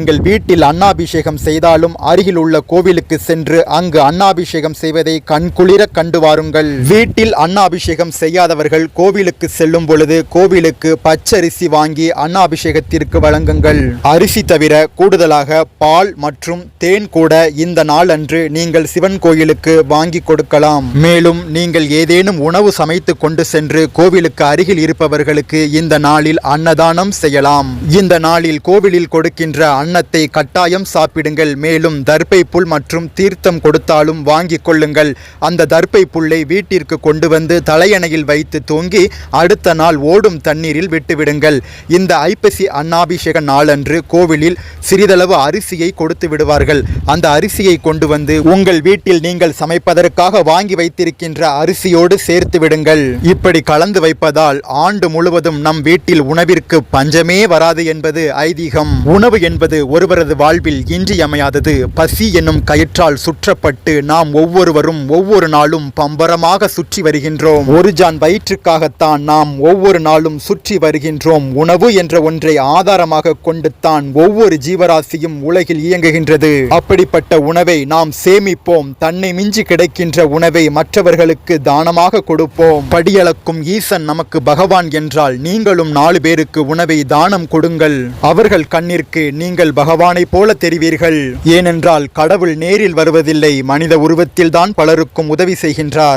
நீங்கள் வீட்டில் அன்னாபிஷேகம் செய்தாலும் அருகில் உள்ள கோவிலுக்கு சென்று அங்கு அன்னாபிஷேகம் செய்வதை கண்குளிர கண்டு வாருங்கள். வீட்டில் அன்னாபிஷேகம் செய்யாதவர்கள் கோவிலுக்கு செல்லும் பொழுது கோவிலுக்கு பச்சரிசி வாங்கி அன்னாபிஷேகத்திற்கு வழங்குங்கள். அரிசி தவிர கூடுதலாக பால் மற்றும் தேன் கூட இந்த நாள் அன்று நீங்கள் சிவன் கோயிலுக்கு வாங்கி கொடுக்கலாம். மேலும் நீங்கள் ஏதேனும் உணவு சமைத்து கொண்டு சென்று கோவிலுக்கு அருகில் இருப்பவர்களுக்கு இந்த நாளில் அன்னதானம் செய்யலாம். இந்த நாளில் கோவிலில் கொடுக்கின்ற அன்னத்தை கட்டாயம் சாப்பிடுங்கள். மேலும் தர்பை புல் மற்றும் தீர்த்தம் கொடுத்தாலும் வாங்கிக் கொள்ளுங்கள். அந்த தர்பை புல்லை வீட்டிற்கு கொண்டு வந்து தலையணையில் வைத்து தூங்கி அடுத்த நாள் ஓடும் தண்ணீரில் விட்டுவிடுங்கள். இந்த ஐப்பசி அன்னாபிஷேக நாளன்று கோவிலில் சிறிதளவு அரிசியை கொடுத்து விடுவார்கள். அந்த அரிசியை கொண்டு வந்து உங்கள் வீட்டில் நீங்கள் சமைப்பதற்காக வாங்கி வைத்திருக்கின்ற அரிசியோடு சேர்த்து விடுங்கள். இப்படி கலந்து வைப்பதால் ஆண்டு முழுவதும் நம் வீட்டில் உணவிற்கு பஞ்சமே வராது என்பது ஐதீகம். உணவு என்பது ஒருவரது வாழ்வில் இன்றியமையாதது. பசி என்னும் கயிற்றால் சுற்றப்பட்டு நாம் ஒவ்வொருவரும் ஒவ்வொரு நாளும் பம்பரமாக சுற்றி வருகின்றோம். ஒரு ஜான் வயிற்றுக்காகத்தான் நாம் ஒவ்வொரு நாளும் சுற்றி வருகின்றோம். உணவு என்ற ஒன்றை ஆதாரமாக கொண்டுத்தான் ஒவ்வொரு ஜீவராசியும் உலகில் இயங்குகின்றது. அப்படிப்பட்ட உணவை நாம் சேமிப்போம். தன்னை மிஞ்சி கிடைக்கின்ற உணவை மற்றவர்களுக்கு தானமாக கொடுப்போம். படியளக்கும் ஈசன் நமக்கு பகவான் என்றால் நீங்களும் நாலு பேருக்கு உணவை தானம் கொடுங்கள். அவர்கள் கண்ணிற்கு நீங்கள் நீங்கள் பகவானைப் போல தெரிவீர்கள். ஏனென்றால் கடவுள் நேரில் வருவதில்லை மனித உருவத்தில்தான் பலருக்கும் உதவி செய்கின்றார்.